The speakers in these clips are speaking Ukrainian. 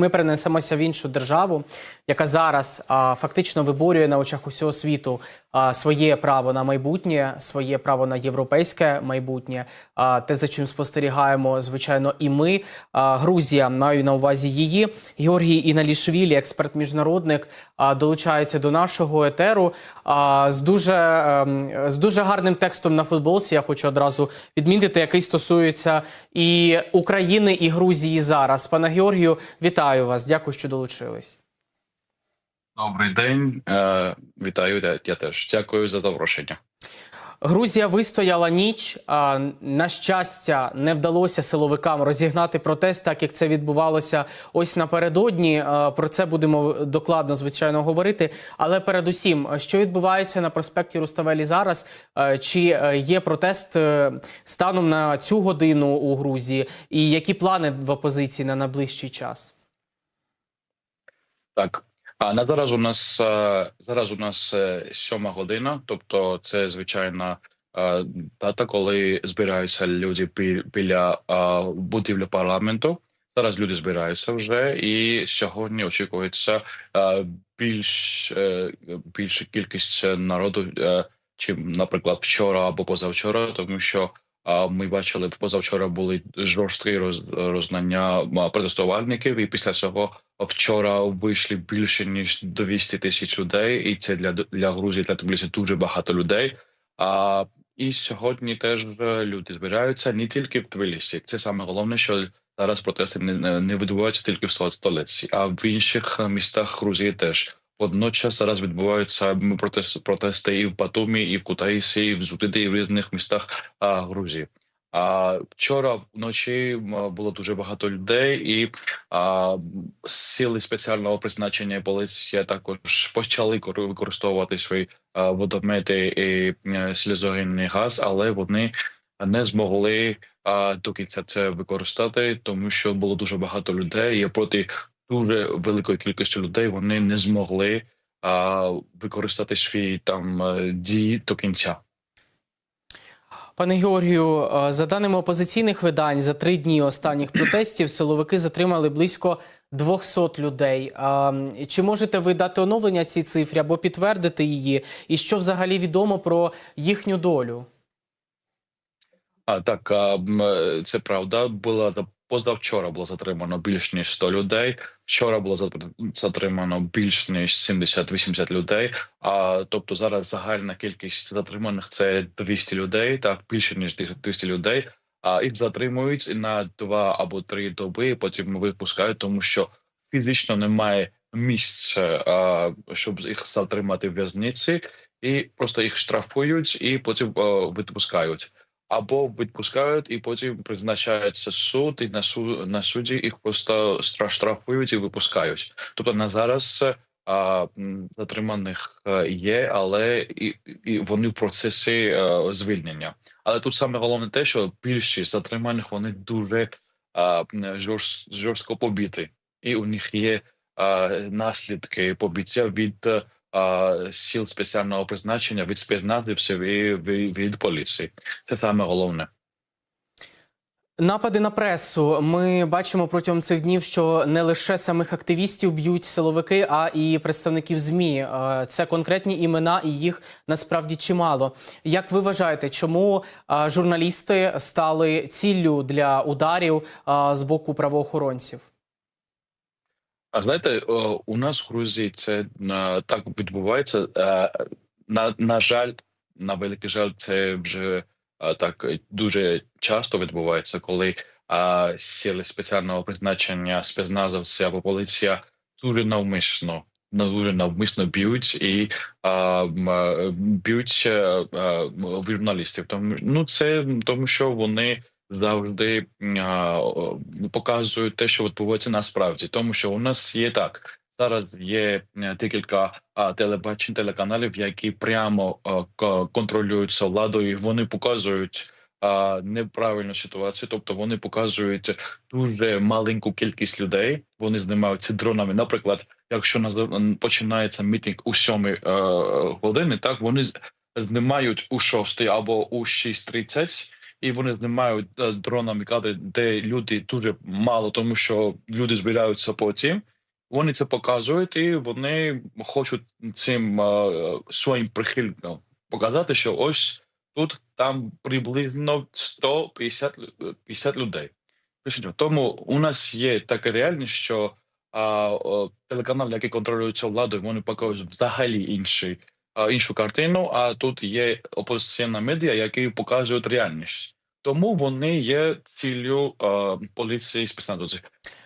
Ми перенесемося в іншу державу, яка зараз а, фактично виборює на очах усього світу а, своє право на майбутнє, своє право на європейське майбутнє. А, те, за чим спостерігаємо, звичайно, і ми. А, Грузія маю на увазі її. Георгій Іналішвілі, експерт міжнародник, а, долучається до нашого етеру а, з дуже ем, з дуже гарним текстом на футболці. Я хочу одразу відмітити, який стосується і України, і Грузії зараз. Пане Георгію, вітаю вас. Дякую, що долучились. Добрий день, е, вітаю я, я теж. Дякую за запрошення. Грузія вистояла ніч. На щастя, не вдалося силовикам розігнати протест, так як це відбувалося ось напередодні. А, Про це будемо докладно, звичайно, говорити. Але передусім, що відбувається на проспекті Руставелі зараз? Е, Чи е, є протест е, станом на цю годину у Грузії? І які плани в опозиції на найближчий час? Так, а на зараз у нас е, зараз у нас е, сьома година, тобто це звичайна е, дата, коли збираються люди бі- біля будівлі парламенту. Зараз люди збираються вже, і сьогодні очікується більш більша кількість народу, чим, наприклад, вчора або позавчора, тому що ми бачили позавчора були жорсткі роз, рознання протестувальників, і після цього вчора вийшли більше ніж 200 тисяч людей, і це для для Грузії для Тбілісі дуже багато людей. А і сьогодні теж е, люди збираються не тільки в Тбілісі. Це саме головне, що зараз протести не, не- відбуваються тільки в столиці, а в інших е, містах Грузії теж. Водночас зараз відбуваються м, протест, протести і в Батумі, і в Кутаїсі, і в Зутиді, і в різних містах а, Грузії. А вчора вночі було дуже багато людей, і а, сили спеціального призначення і поліція також почали кор- використовувати свої а, водомети і сльозогінний газ, але вони не змогли а, до кінця це використати, тому що було дуже багато людей. І проти дуже великої кількості людей вони не змогли а, використати свої там е, дії до кінця. Пане Георгію, е, за даними опозиційних видань, за три дні останніх протестів силовики затримали близько 200 людей. Чи можете ви дати оновлення цій цифрі або підтвердити її? І що взагалі відомо про їхню долю? А так е, це правда. Була позавчора було затримано більш ніж 100 людей. Вчора було затримано більш ніж 70-80 людей. А тобто зараз загальна кількість затриманих це 200 людей, так більше ніж 200 людей. А їх затримують на два або три доби, потім випускають, тому що фізично немає місця, а, щоб їх затримати в в'язниці, і просто їх штрафують і потім а, відпускають або відпускають, і потім призначається суд, і на суд на суді їх просто штрафують і випускають. Тобто на зараз а, затриманих е, є, але і, і вони в процесі е, звільнення. Але тут саме головне те, що більшість затриманих вони дуже а, жорст, жорстко побіті, і у них є а, наслідки побиття від сил спеціального призначення, від спецназівців і від, від поліції. Це саме головне. Напади на пресу. Ми бачимо протягом цих днів, що не лише самих активістів б'ють силовики, а і представників змі. Е, Це конкретні імена, і їх насправді чимало. Як ви вважаєте, чому е, журналісти стали ціллю для ударів е, з боку правоохоронців? А знаєте, у нас в Грузії це е, так відбувається. Е, На, на жаль, на великий жаль, це вже е, так дуже часто відбувається, коли сили спеціального призначення, спецназовці або поліція дуже навмисно. Дуже навмисно б'ють і а, б'ють е, журналістів. Тому ну це тому, що вони завжди а, показують те, що відбувається насправді, тому що у нас є так. Зараз є декілька телебачень, телеканалів, які прямо а, контролюються владою. Вони показують а, неправильну ситуацію, тобто вони показують дуже маленьку кількість людей. Вони знімаються дронами. Наприклад, якщо наз- починається мітинг у сьомій е, години, так вони знімають у шостій або у 6.30 і вони знімають е, з дронами кадри, де люди дуже мало, тому що люди збираються потім. Вони це показують, і вони хочуть цим е, своїм прихильникам показати, що ось тут там приблизно 150 лю- 50 людей. Пишуть, Тому у нас є така реальність, що а, о, телеканал, який контролюється владою, вони показують взагалі інший, іншу картину. А тут є опозиційна медіа, які показують реальність. Тому вони є ціллю поліції спецназу.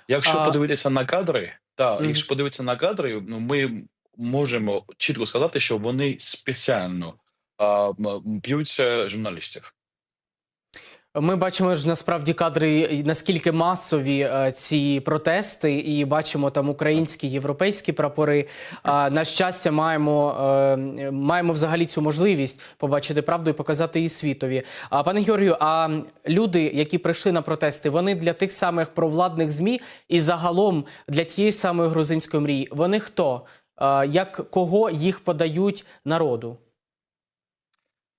Якщо А- подивитися на кадри, так, Мгм. якщо подивитися на кадри, ну ми можемо чітко сказати, що вони спеціально а, б'ються журналістів. Ми бачимо ж насправді кадри, наскільки масові е, ці протести, і бачимо там українські європейські прапори. На щастя, маємо, е, маємо взагалі цю можливість побачити правду і показати її світові. А пане Георгію, а люди, які прийшли на протести, вони для тих самих провладних змі і загалом для тієї самої грузинської мрії, вони хто? Як кого їх подають народу?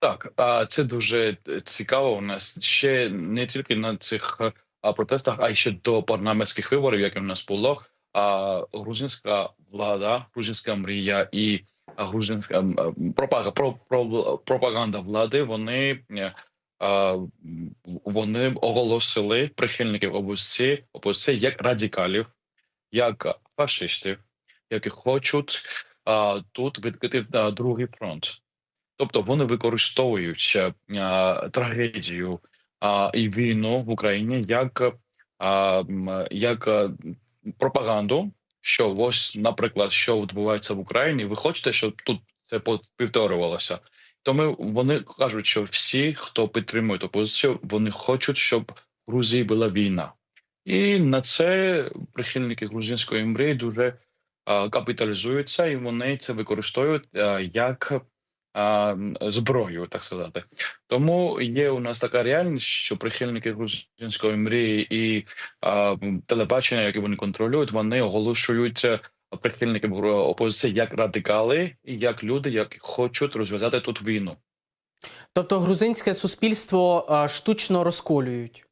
Так, а це дуже цікаво. У нас ще не тільки на цих е, протестах, а й ще до парламентських виборів, які у нас було. А грузинська влада, грузинська мрія і грузинська пропаганда влади. Вони е, вони оголосили прихильників опозиції, опозиції як радикалів, як фашистів, які хочуть тут відкрити другий фронт. Тобто вони використовують е, трагедію і війну в Україні як, як пропаганду, що ось, наприклад, що відбувається в Україні, ви хочете, щоб тут це повторювалося. Тому вони кажуть, що всі, хто підтримує опозицію, вони хочуть, щоб в Грузії була війна. І на це прихильники грузинської мрії дуже капіталізуються, і вони це використовують а, як зброю, так сказати. Тому є у нас така реальність, що прихильники грузинської мрії і телебачення, яке вони контролюють, вони оголошують е, прихильників опозиції як радикали і як люди, які хочуть розв'язати тут війну. Тобто грузинське суспільство штучно розколюють.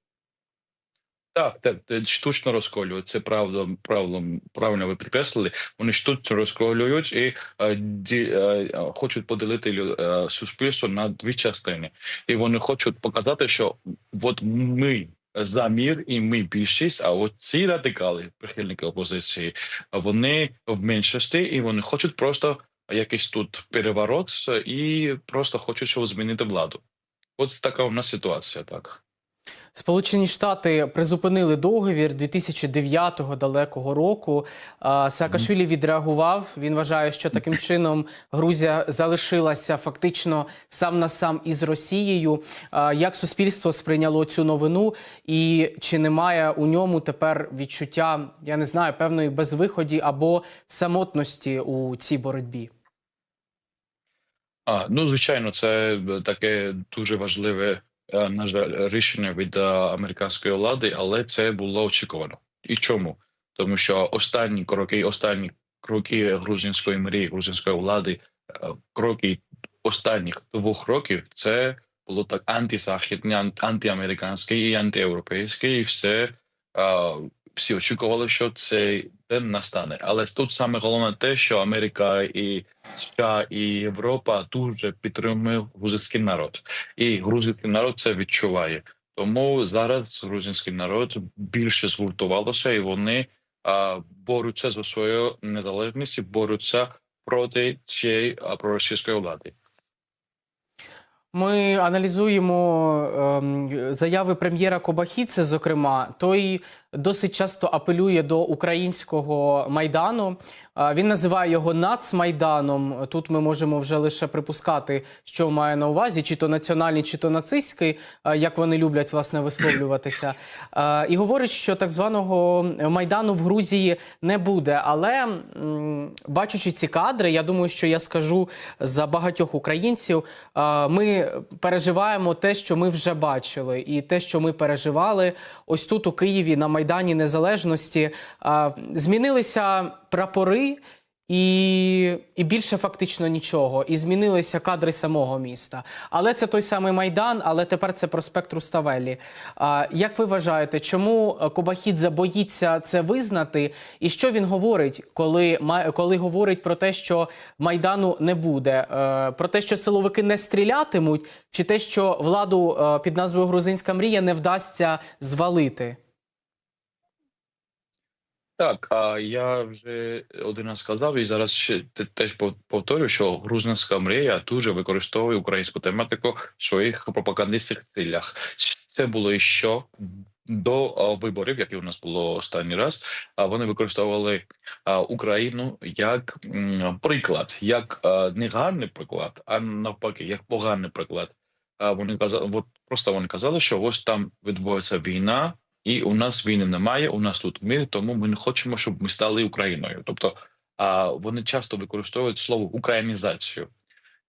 Так, так, штучно розколюють. Це правда, правильно, правильно ви підкреслили. Вони штучно розколюють і е, ді, е, хочуть поділити е, суспільство на дві частини. І вони хочуть показати, що от ми за мір і ми більшість, а от ці радикали, прихильники опозиції, вони в меншості, і вони хочуть просто якийсь тут переворот і просто хочуть щоб змінити владу. От така у нас ситуація, так. Сполучені Штати призупинили договір 2009-го далекого року. Саакашвілі відреагував. Він вважає, що таким чином Грузія залишилася фактично сам на сам із Росією. Як суспільство сприйняло цю новину, і чи немає у ньому тепер відчуття, я не знаю, певної безвиході або самотності у цій боротьбі? А, ну, звичайно, це таке дуже важливе на жаль, рішення від е, американської влади, але це було очікувано. І чому? Тому що останні кроки, останні кроки грузинської мрії, грузинської влади, е, кроки останніх двох років, це було так антизахідне, ан- антиамериканське і антиєвропейське, і все е, всі очікували, що цей день настане. Але тут саме головне те, що Америка і США і Європа дуже підтримує грузинський народ, і грузинський народ це відчуває. Тому зараз грузинський народ більше згуртувалося, і вони а, борються за свою незалежність, і борються проти цієї проросійської влади. Ми аналізуємо ем, заяви прем'єра Кобахіце. Зокрема, той досить часто апелює до українського майдану. Він називає його нацмайданом. Тут ми можемо вже лише припускати, що має на увазі, чи то національний, чи то нацистський, як вони люблять власне висловлюватися. І говорить, що так званого майдану в Грузії не буде. Але м, бачачи ці кадри, я думаю, що я скажу за багатьох українців. Ми переживаємо те, що ми вже бачили, і те, що ми переживали ось тут у Києві на Майдані Незалежності. Змінилися прапори. І, і більше фактично нічого. І змінилися кадри самого міста. Але це той самий майдан, але тепер це проспект Руставелі. А, як ви вважаєте, чому е, Кобахідзе боїться це визнати? І що він говорить, коли, коли говорить про те, що майдану не буде? Е, про те, що силовики не стрілятимуть, чи те, що владу е, під назвою Грузинська мрія не вдасться звалити? Так, а я вже один раз сказав, і зараз ще теж пов- повторю, що грузинська мрія дуже використовує українську тематику в своїх пропагандистських цілях. Це було ще до виборів, які у нас було останній раз. А вони використовували Україну як приклад, як не гарний приклад, а навпаки, як поганий приклад. Вони казали, от просто вони казали, що ось там відбувається війна. І у нас війни немає, у нас тут мир, тому ми не хочемо, щоб ми стали Україною. Тобто, а вони часто використовують слово українізацію.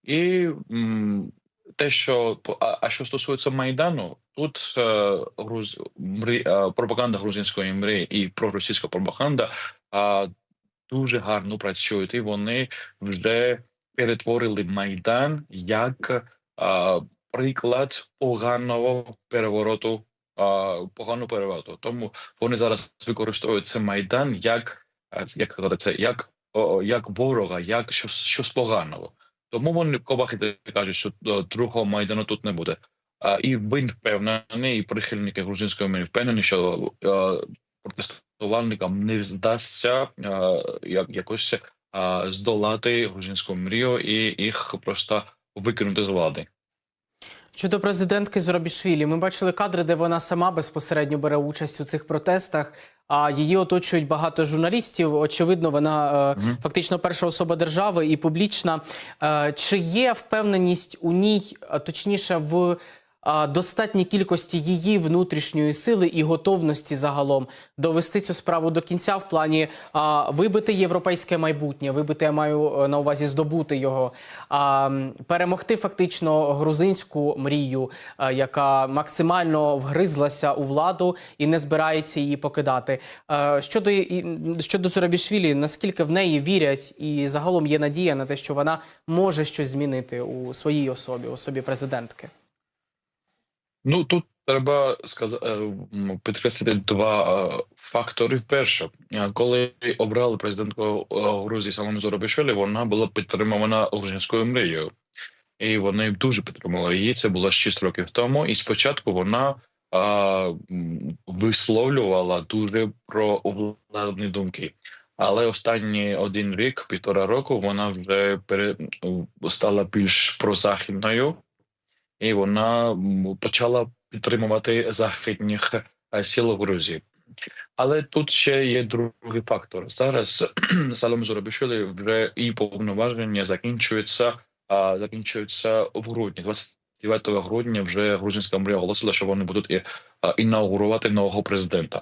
І м, те, що а, а що стосується майдану, тут е, груз, мрі, е, пропаганда грузинської мрії і проросійська пропаганда а, дуже гарно працюють, і вони вже перетворили майдан як а, приклад поганого перевороту погану перевагу. Тому вони зараз використовують цей майдан як е, як це, як як ворога, як щось, щось поганого. Тому вони кобахи кажуть, що е, другого майдану тут не буде. А, і він впевнений, і прихильники грузинської мені впевнені, що е, протестувальникам не вдасться е, як якось здолати грузинську мрію і їх просто викинути з влади. Щодо президентки Зурабішвілі, ми бачили кадри, де вона сама безпосередньо бере участь у цих протестах. А її оточують багато журналістів. Очевидно, вона е, угу. фактично перша особа держави і публічна. Е, чи є впевненість у ній, точніше, в достатній кількості її внутрішньої сили і готовності загалом довести цю справу до кінця в плані вибити європейське майбутнє, вибити я маю е, на увазі здобути його, а, перемогти фактично грузинську мрію, е, яка максимально вгризлася у владу і не збирається її покидати. Е, Щодо щодо Зурабішвілі, наскільки в неї вірять, і загалом є надія на те, що вона може щось змінити у своїй особі, особі президентки. Ну тут треба сказати підкреслити два е, фактори. Перше, е, коли обрали президентку е, Грузії Салону Зоробішвілі, вона була підтримана грузинською мрією, і вони дуже підтримували її. Це було 6 років тому. І спочатку вона висловлювала дуже про владні думки. Але останні один рік, півтора року, вона вже пере... стала більш прозахідною і вона почала підтримувати західних е, сил в Грузії. Але тут ще є другий фактор. Зараз Салом Зурабішвілі вже і повноваження закінчується, а закінчується в грудні. 29 грудня вже грузинська мрія оголосила, що вони будуть і, а, інаугурувати нового президента.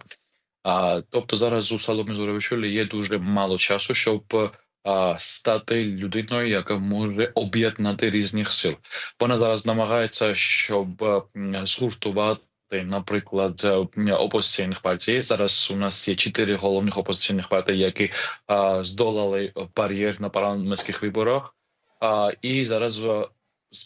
А, тобто зараз у Саломі Зурабішвілі є дуже мало часу, щоб а, стати людиною, яка може об'єднати різних сил. Вона зараз намагається, щоб е, згуртувати, наприклад, е, опозиційних партій. Зараз у нас є чотири головних опозиційних партії, які а, здолали бар'єр на парламентських виборах. А, і зараз е,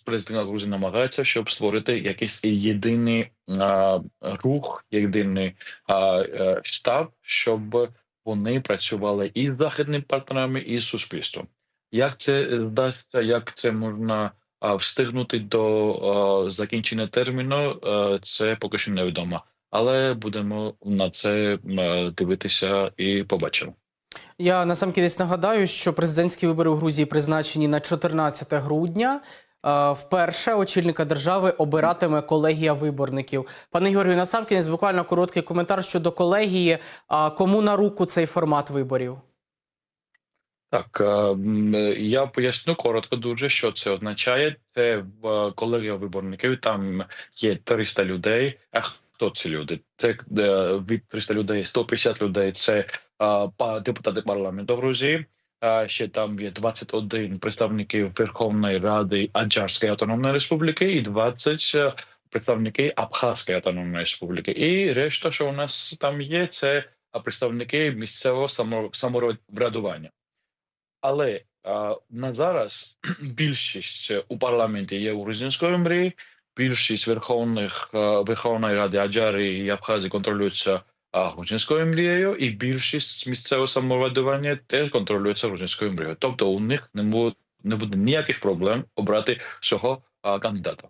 президент Грузії намагається, щоб створити якийсь єдиний а, рух, єдиний а, штаб, щоб вони працювали і з західними партнерами, і з суспільством. Як це здасться, як це можна встигнути до закінчення терміну, це поки що невідомо. Але будемо на це дивитися і побачимо. Я насамкінець нагадаю, що президентські вибори у Грузії призначені на 14 грудня. Е, Вперше очільника держави обиратиме колегія виборників. Пане Георгію, насамкінець буквально короткий коментар щодо колегії. А Кому на руку цей формат виборів? Так, е, е, я поясню коротко дуже, що це означає. Це е, колегія виборників. Там є 300 людей. А хто ці люди? Це е, від 300 людей, 150 людей. Це е, депутати парламенту Грузії. Ще там є 21 представників Верховної Ради Аджарської автономної республіки і 20 е, представники Абхазської автономної республіки. І решта, що у нас там є, це е, представники місцевого само- самоврядування. Але на зараз більшість у парламенті є у грузинської мрії, більшість верховних Верховної Ради Аджари і Абхазії контролюються а, грузинською мрією, і більшість місцевого самоврядування теж контролюється грузинською мрією. Тобто у них не буде, не буде ніяких проблем обрати цього кандидата.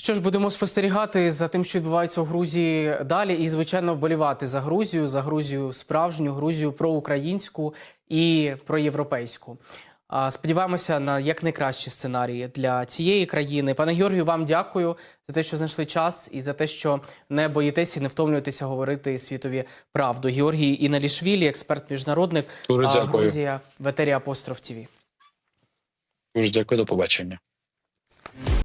Що ж, будемо спостерігати за тим, що відбувається у Грузії далі, і звичайно вболівати за Грузію, за Грузію справжню, Грузію проукраїнську і проєвропейську. Сподіваємося на якнайкращі сценарії для цієї країни. Пане Георгію, вам дякую за те, що знайшли час, і за те, що не боїтеся і не втомлюєтеся говорити світові правду. Георгій Іналішвілі, експерт міжнародник Дуже дякую. Грузія, ветері Апостроф ТІВІ. Дуже дякую, до побачення.